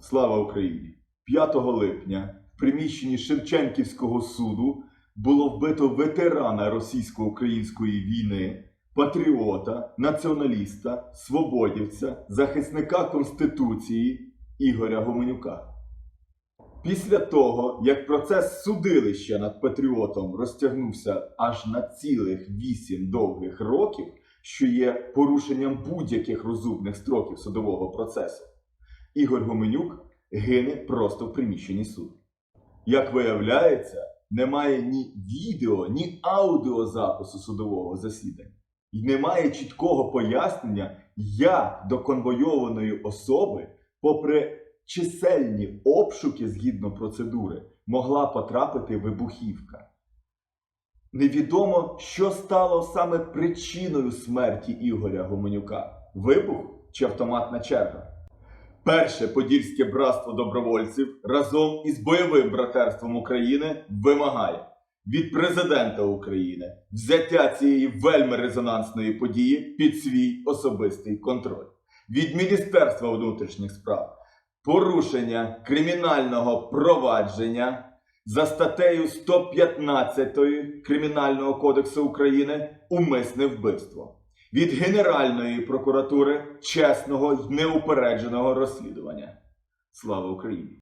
Слава Україні! 5 липня в приміщенні Шевченківського суду було вбито ветерана російсько-української війни, патріота, націоналіста, свободівця, захисника Конституції Ігоря Гоменюка. Після того, як процес судилища над патріотом розтягнувся аж на цілих вісім довгих років, що є порушенням будь-яких розумних строків судового процесу, Ігор Гоменюк гине просто в приміщенні суду. Як виявляється, немає ні відео, ні аудіозапису судового засідання. І немає чіткого пояснення, як до конвойованої особи, попри чисельні обшуки згідно процедури, могла потрапити вибухівка. Невідомо, що стало саме причиною смерті Ігоря Гоменюка: вибух чи автоматна черга. Перше Подільське братство добровольців разом із бойовим братерством України вимагає від президента України взяття цієї вельми резонансної події під свій особистий контроль, від Міністерства внутрішніх справ порушення кримінального провадження за статтею 115 Кримінального кодексу України умисне вбивство від Генеральної прокуратури чесного й неупередженого розслідування. Слава Україні!